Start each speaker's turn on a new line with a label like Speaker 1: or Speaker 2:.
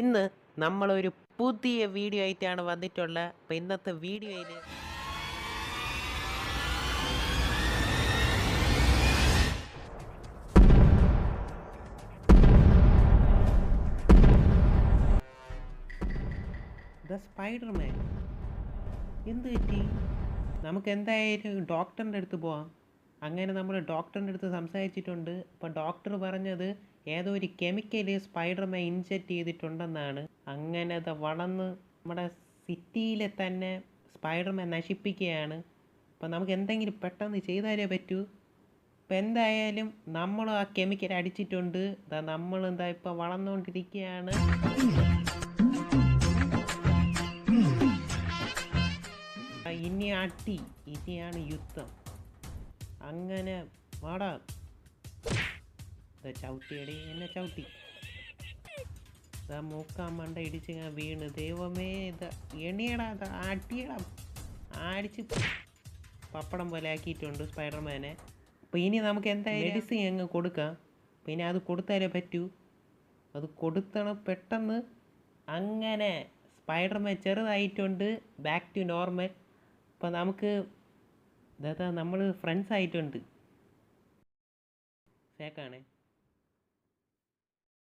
Speaker 1: ഇന്ന് നമ്മളൊരു പുതിയ വീഡിയോ ആയിട്ടാണ് വന്നിട്ടുള്ളത് അപ്പം ഇന്നത്തെ വീഡിയോയിൽ ദ സ്പൈഡർമാൻ. എന്ത് പറ്റി? നമുക്ക് എന്തായാലും ഡോക്ടറിന്റെ അടുത്ത് പോവാം. അങ്ങനെ നമ്മൾ ഡോക്ടറിന്റെ അടുത്ത് സംസാരിച്ചിട്ടുണ്ട്. അപ്പോൾ ഡോക്ടർ പറഞ്ഞത് ഏതോ ഒരു കെമിക്കൽ സ്പൈഡർമാൻ ഇൻജെക്റ്റ് ചെയ്തിട്ടുണ്ടെന്നാണ്. അങ്ങനെ അത് വളർന്ന് നമ്മുടെ സിറ്റിയിലെ തന്നെ സ്പൈഡർമാൻ നശിപ്പിക്കുകയാണ്. അപ്പോൾ നമുക്ക് എന്തെങ്കിലും പെട്ടെന്ന് ചെയ്താലേ പറ്റൂ? ഇപ്പം എന്തായാലും നമ്മൾ ആ കെമിക്കൽ അടിച്ചിട്ടുണ്ട്. ദാ നമ്മൾ എന്താ ഇപ്പം വളർന്നുകൊണ്ടിരിക്കുകയാണ് ഇനി അടി ഇനിയാണ് യുദ്ധം. അങ്ങനെ വാടാ. ചവിട്ടിയടി എന്നെ ചവിട്ടി. ഇതാ മൂക്കാൻ മണ്ട ഇടിച്ച് ഞാൻ വീണ്. ദൈവമേ ഇത് എണിയടാ ദാ അടിയടാ. അടിച്ച് പപ്പടം പോലെ ആക്കിയിട്ടുണ്ട് സ്പൈഡർമാനെ. അപ്പോൾ ഇനി നമുക്ക് എന്തായാലും മെഡിസിൻ അങ്ങ് കൊടുക്കാം. പിന്നെ അത് കൊടുത്താലേ പറ്റൂ. അത് കൊടുത്തണം പെട്ടെന്ന്. അങ്ങനെ സ്പൈഡർമാൻ ചെറുതായിട്ടുണ്ട്. ബാക്ക് ടു നോർമൽ അപ്പോൾ നമുക്ക് ഇതാ നമ്മൾ ഫ്രണ്ട്സ് ആയിട്ടുണ്ട്. ഫേക്കാണേ